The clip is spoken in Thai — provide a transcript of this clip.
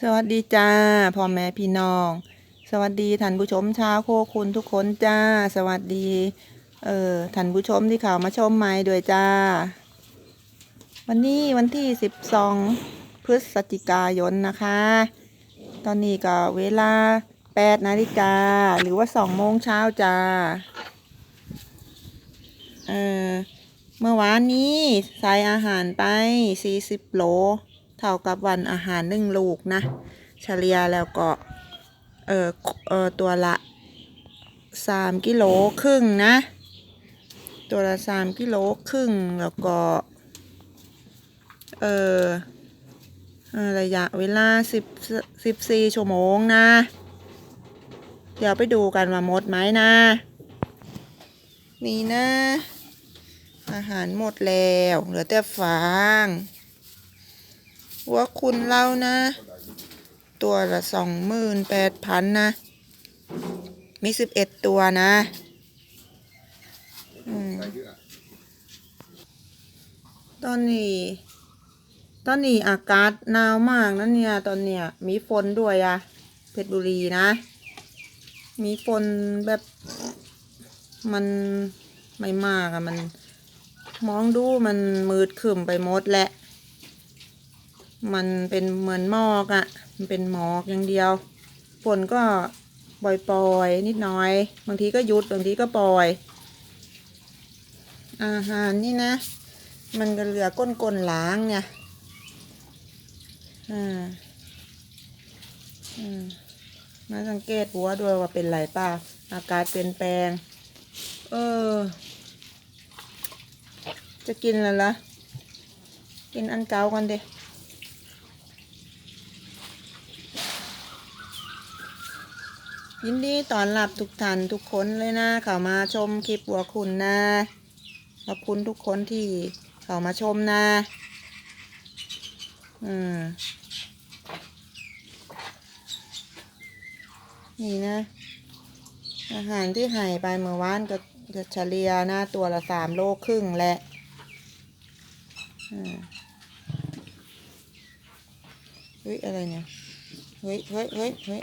สวัสดีจ้าพ่อแม่พี่น้อง สวัสดีท่านผู้ชมชาวโคคุณทุกคนจ้า สวัสดีเอ่อท่านผู้ชมที่เข้ามาชมใหม่ด้วยจ้า วันนี้วันที่12พฤศจิกายนนะคะ ตอนนี้ก็เวลา8นาฬิกาหรือว่า2โมงเช้าจ้าเอ่อ เมื่อวานนี้ใส่อาหารไป 40 โล เท่ากับวันอาหารหนึ่งลูกนะ เฉลี่ยแล้วก็เออเออตัวละ 3 กิโลครึ่งนะ ตัวละ 3 กิโลครึ่งแล้วก็เออเอ่อระยะเวลา10 14 ชั่วโมงนะ เดี๋ยวไปดูกันว่าหมดไหมนะ นี่นะ อาหารหมดแล้ว เหลือแต่ฟางหัวคุณเรานะ ตัวละสองหมื่นแปดพันนะ มีสิบเอ็ดตัวนะอตอนนี้ ตอนนี้อากาศหนาวมากนะเนี่ย ตอนเนี้ยมีฝนด้วยอะเพชรบุรีนะ มีฝนแบบมันไม่มากอะมัน มองดูมันมืดขรึมไปหมดแหละ มันเป็นเหมือนหมอกอะ่ะ มันเป็นหมอกอย่างเดียว ฝนก็ปล่อยๆ นิดหน่อย บางทีก็หยุด บางทีก็ปล่อย อาหารนี่นะ มันก็เหลือก้นกลล้างเนี่ย อ่า อืมมาสังเกตหัวด้วยว่าเป็นไรป่าอากาศเปลี่ยนแปลง เออ จะกินแล้วล่ะ กินอันเก่าก่อนเดยินดีตอนรับทุกท่านทุกคนเลยนะ เข้ามาชมคลิปหัวคุณนะ ขอบคุณทุกคนที่เข้ามาชมนะ อืม นี่นะ อาหารที่หายไปเมื่อวานก็จะเฉลี่ยนะ ตัวละสามโลครึ่งแหละ เฮ้ยอะไรเนี่ย เฮ้ยเฮ้ยเฮ้ยเฮ้ย